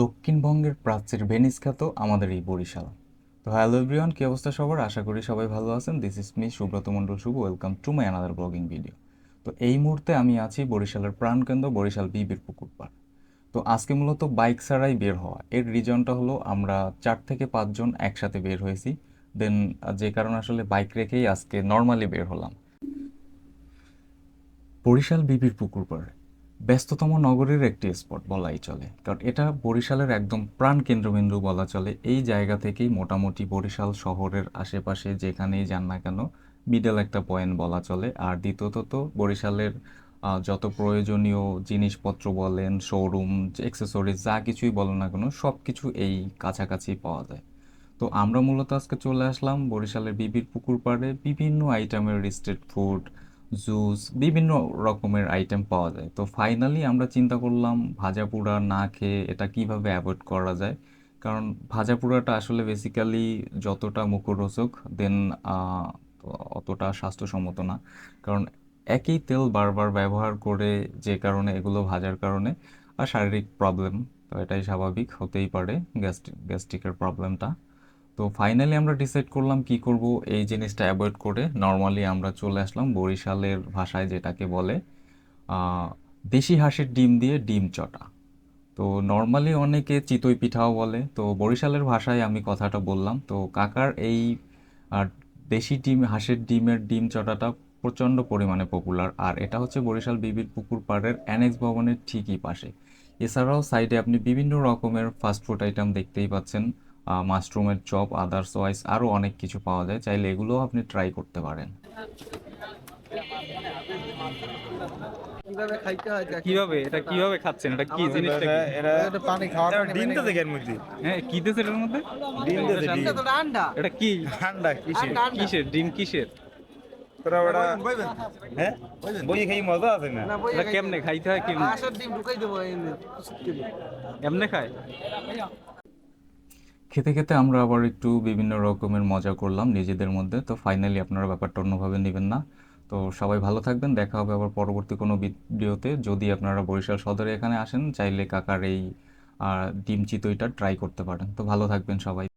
দক্ষিণবঙ্গের প্রাচ্যের ভেনিস খ্যাত আমাদের এই বরিশাল। তো হ্যালো এভরিওয়ান, কি অবস্থা সবার? আশা করি সবাই ভালো আছেন। This is me Subrata Mondal Shubho. Welcome to my another blogging video তো এই মুহূর্তে আমি আছি বরিশালের প্রাণকেন্দ্র, বরিশাল বিবির পুকুর পাড়। তো আজকে মূলত বাইক ছাড়াই বের হওয়া। এর রিজনটা হলো আমরা চার থেকে পাঁচজন একসাথে বের হয়েছি। দেন যে কারণে আসলে বাইক রেখেই আজকে নর্মালি বের হলাম। বরিশাল বিবির পুকুর পাড়। ব্যস্ততম নগরের একটি স্পট বলাই চলে। কারণ এটা বরিশালের একদম প্রাণ কেন্দ্রবিন্দু বলা চলে। এই জায়গা থেকেই মোটামুটি বরিশাল শহরের আশেপাশে যেখানেই যান না কেন মিডল একটা পয়েন্ট বলা চলে। আর দ্বিতীয়ত তো বরিশালের যত প্রয়োজনীয় জিনিসপত্র বলেন শোরুম অ্যাক্সেসরিজ যা কিছুই বলেন না কেন সব কিছু এই কাছাকাছি পাওয়া যায়। তো আমরা মূলত আজকে চলে আসলাম বরিশালের বিবির পুকুর পাড়ে। বিভিন্ন আইটেমের রিস্টেড ফুড জুস, বিভিন্ন রকমের আইটেম পাওয়া যায়। তো ফাইনালি আমরা চিন্তা করলাম ভাজা পোড়া না খেয়ে এটা কীভাবে অ্যাভয়েড করা যায়? কারণ ভাজা পোড়াটা আসলে বেসিক্যালি যতটা মুখরোচক দেন অতটা স্বাস্থ্যসম্মত না। কারণ একই তেল বারবার ব্যবহার করে যে কারণে এগুলো ভাজার কারণে আর শারীরিক প্রবলেম তো এটাই স্বাভাবিক, হতেই পারে গ্যাস্ট্রিক গ্যাস্ট্রিকের প্রবলেমটা তো ফাইনালি আমরা ডিসাইড করলাম কি করব? এই জিনিসটা অ্যাভয়েড করে নর্মালি আমরা চলে আসলাম বরিশালের ভাষায় যেটাকে বলে দেশি হাঁসের ডিম দিয়ে ডিম চটা। তো নর্মালি অনেকে চিতই পিঠাও বলে। তো বরিশালের ভাষায় আমি কথাটা বললাম। তো কাকার এই দেশি ডিম, হাঁসের ডিমের ডিম চটাটা প্রচণ্ড পরিমাণে পপুলার আর এটা হচ্ছে বরিশাল বিবির পুকুর পাড়ের অ্যানেক্স ভবনের ঠিকই পাশে। এছাড়াও সাইডে আপনি বিভিন্ন রকমের ফাস্টফুড আইটেম দেখতেই পাচ্ছেন। মাশরুমের চপ আদার্স ওয়াইজ আরও অনেক কিছু পাওয়া যায়। চাইলে এগুলোও আপনি ট্রাই করতে পারেন। কীভাবে এটা কীভাবে খাচ্ছেন? এটা কি জিনিসটা কি? এটা পানি খাওয়া ডিম তো দেখেন মধ্যে হ্যাঁ কি দিয়েছে এটার মধ্যে? ডিম তো ডিম। আন্ডা। এটা কি? ঠান্ডা কিসে আন্ডা আন্ডা। কিসের? ডিম কিসের? তোরা ওটা হ্যাঁ? বই খাই মজা আছে না? না এটা কেমনে খাইতে হয় কেমনে? ডিম ঢুকাই দিবো। এমনে খায়? খেতে খেতে আমরা আবার একটু বিভিন্ন রকমের মজা করলাম নিজেদের মধ্যে। তো ফাইনালি আপনারা ব্যাপারটা অন্যভাবে নেবেন না। তো সবাই ভালো থাকবেন, দেখা হবে আবার পরবর্তী কোনো ভিডিওতে। যদি আপনারা বরিশাল সদরে এখানে আসেন, চাইলে কাকার এই ডিম চিতইটা ট্রাই করতে পারেন। তো ভালো থাকবেন সবাই।